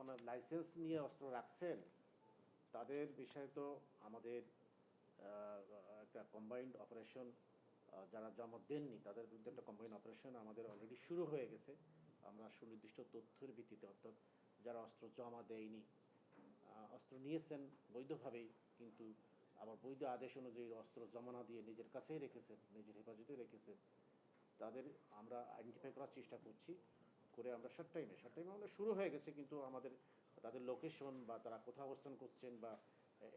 মানে লাইসেন্স নিয়ে অস্ত্র রাখছেন, তাদের বিষয়ে তো আমাদের একটা কম্বাইন্ড অপারেশন যারা জমা দেননি, তাদের বিরুদ্ধে একটা কম্বাইন্ড অপারেশন আমাদের অলরেডি শুরু হয়ে গেছে। আমরা সুনির্দিষ্ট তথ্যের ভিত্তিতে, অর্থাৎ যারা অস্ত্র জমা দেয়নি অস্ত্র নিয়েছেন বৈধভাবেই, কিন্তু আবার বৈধ আদেশ অনুযায়ী অস্ত্র জমা না দিয়ে নিজের কাছেই রেখেছেন, নিজের হেফাজতে রেখেছেন, তাদের আমরা আইডেন্টিফাই করার চেষ্টা করছি। করে আমরা শর্ট টাইমে শর্ট টাইমে আমরা শুরু হয়ে গেছে, কিন্তু আমাদের, তাদের লোকেশন বা তারা কোথাও অবস্থান করছেন বা,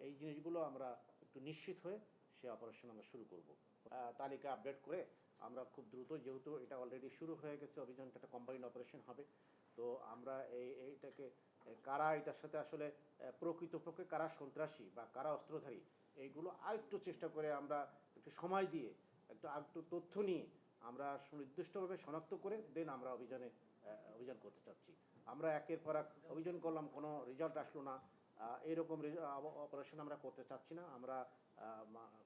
এই জিনিসগুলো আমরা একটু নিশ্চিত হয়ে সে অপারেশন আমরা শুরু করব। তালিকা আপডেট করে আমরা খুব দ্রুত, যেহেতু এটা অলরেডি শুরু হয়ে গেছে, অভিযানটা একটা কম্বাইন্ড অপারেশন হবে, তো আমরা এই, এইটাকে, কারা এটার সাথে আসলে প্রকৃতপক্ষে কারা সন্ত্রাসী বা কারা অস্ত্রধারী, এইগুলো আরেকটু চেষ্টা করে আমরা একটু সময় দিয়ে, একটু একটু তথ্য নিয়ে আমরা সুনির্দিষ্টভাবে শনাক্ত করে, দেন আমরা অভিযানে অভিযান করতে চাচ্ছি। আমরা একের পর এক অভিযান করলাম কোনো রেজাল্ট আসলো না। এরকম অপারেশন আমরা করতে চাচ্ছি না। আমরা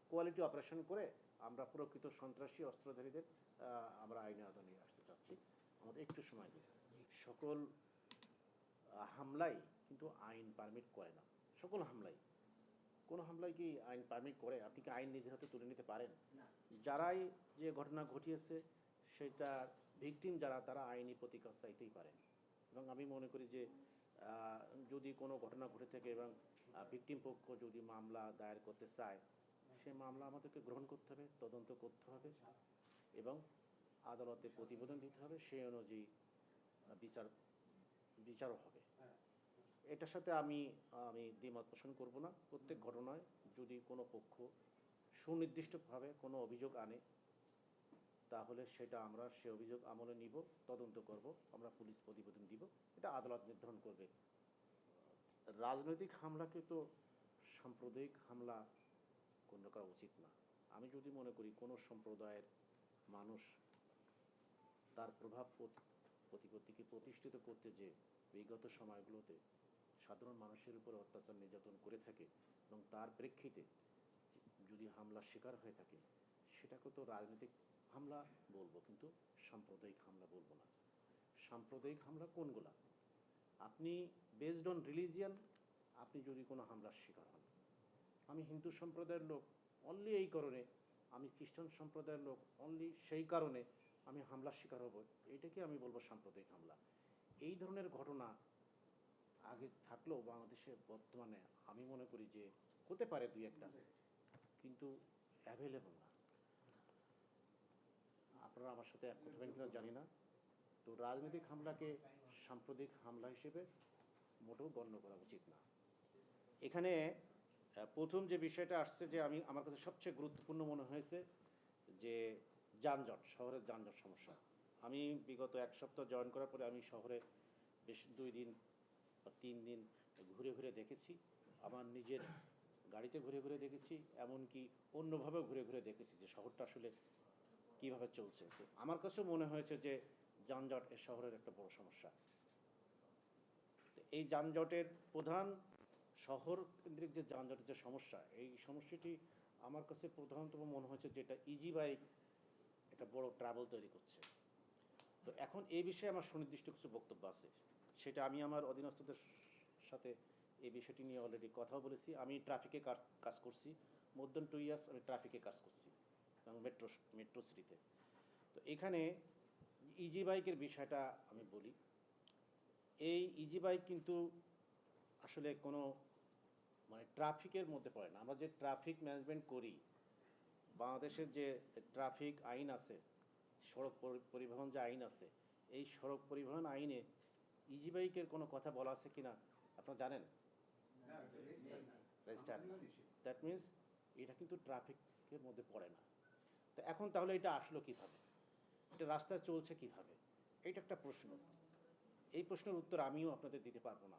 কোয়ালিটি অপারেশন করে আমরা প্রকৃত সন্ত্রাসী অস্ত্রধারীদের আমরা আইনের আওতায় নিয়ে আসতে চাচ্ছি। আমাদের একটু সময় দিন। সকল হামলাই কিন্তু আইন পারমিট করে না। সকল হামলাই। কোনো হামলায় কি আইন পারমিট করে? আপনি কি আইন নিজের হাতে তুলে নিতে পারেন? যারাই যে ঘটনা ঘটিয়েছে সেটা ভিকটিম যারা, তারা আইনি প্রতিকার চাইতেই পারে। এবং আমি মনে করি যে যদি কোনো ঘটনা ঘটে থাকে এবং ভিকটিম পক্ষ যদি মামলা দায়ের করতে চায়, সে মামলা আমাদেরকে গ্রহণ করতে হবে, তদন্ত করতে হবে এবং আদালতে প্রতিবেদন দিতে হবে, সেই অনুযায়ী বিচার, বিচারও হবে। এটার সাথে আমি আমি দ্বিমত পোষণ করব না। প্রত্যেক ঘটনায় যদি কোনো পক্ষ সুনির্দিষ্টভাবে কোনো অভিযোগ আনে তাহলে সেটা আমরা, সে অভিযোগ আমলে নিব, তদন্ত করব, আমরা পুলিশ প্রতিবেদন দিব, এটা আদালত নির্ধারণ করবে। রাজনৈতিক হামলাকে তো সাম্প্রদায়িক হামলা গণ্য করা উচিত না। আমি যদি মনে করি কোনো সম্প্রদায়ের মানুষ তার প্রভাব প্রতিপত্তিকে প্রতিষ্ঠিত করতে যে বিগত সময়গুলোতে সাধারণ মানুষের উপর অত্যাচার নির্যাতন করে থাকে এবং তার প্রেক্ষিতে যদি হামলার শিকার হয়ে থাকে, সেটাকে তো রাজনৈতিক হামলা বলব, কিন্তু সাম্প্রদায়িক হামলা বলব না। সাম্প্রদায়িক হামলা কোনগুলা? আপনি বেসড অন রিলিজিয়ান আপনি যদি কোনো হামলার শিকার হন। আমি হিন্দু সম্প্রদায়ের লোক অনলি এই কারণে, আমি খ্রিস্টান সম্প্রদায়ের লোক অনলি সেই কারণে আমি হামলার শিকার হব। এইটাকে আমি বলব সাম্প্রদায়িক হামলা। এই ধরনের ঘটনা আগে থাকলেও বাংলাদেশে বর্তমানে আমি মনে করি যে হতে পারে দুই একটা, কিন্তু অ্যাভেলেবল না। আপনারা আমার সাথে এক করবেন কিনা জানি না। তো রাজনৈতিক হামলাকে সাম্প্রদায়িক হামলা হিসেবে মোটেও গণ্য করা উচিত না। এখানে প্রথম যে বিষয়টা আসছে যে আমি, আমার কাছে সবচেয়ে গুরুত্বপূর্ণ মনে হয়েছে যে যানজট, শহরের যানজট সমস্যা। আমি বিগত এক সপ্তাহ জয়েন করার পরে আমি শহরে বেশ দুই দিন বা তিন দিন ঘুরে ঘুরে দেখেছি। আমার নিজের গাড়িতে ঘুরে ঘুরে দেখেছি, এমনকি অন্যভাবে ঘুরে ঘুরে দেখেছি যে শহরটা আসলে কীভাবে চলছে? তো আমার কাছেও মনে হয়েছে যে যানজট এ শহরের একটা বড় সমস্যা। এই যানজটের প্রধান শহর কেন্দ্রিক যে যানজটের যে সমস্যা, এই সমস্যাটি আমার কাছে প্রধানতম মনে হয়েছে যেটা ইজি বাইক একটা বড় ট্রাভেল তৈরি করছে। তো এখন এই বিষয়ে আমার সুনির্দিষ্ট কিছু বক্তব্য আছে। সেটা আমি আমার অধীনস্থদের সাথে এই বিষয়টি নিয়ে অলরেডি কথাও বলেছি। আমি ট্রাফিকে কাজ করছি। মোর দেন টু ইয়ার্স আমি ট্রাফিকে কাজ করছি। মেট্রো মেট্রো সিটিতে তো। এখানে ইজি বাইকের বিষয়টা আমি বলি। এই ইজি বাইক কিন্তু আসলে কোনো মানে ট্রাফিকের মধ্যে পড়ে না। আমরা যে ট্রাফিক ম্যানেজমেন্ট করি বাংলাদেশের যে ট্রাফিক আইন আছে সড়ক পরিবহন যে আইন আছে এই সড়ক পরিবহন আইনে ইজি বাইকের কোনো কথা বলা আছে কি না আপনারা জানেন রেজিস্টার দ্যাট মিন্স এটা কিন্তু ট্রাফিকের মধ্যে পড়ে না। তো এখন তাহলে এটা আসলো কীভাবে? এটা রাস্তা চলছে কীভাবে? এটা একটা প্রশ্ন। এই প্রশ্নের উত্তর আমিও আপনাদের দিতে পারব না।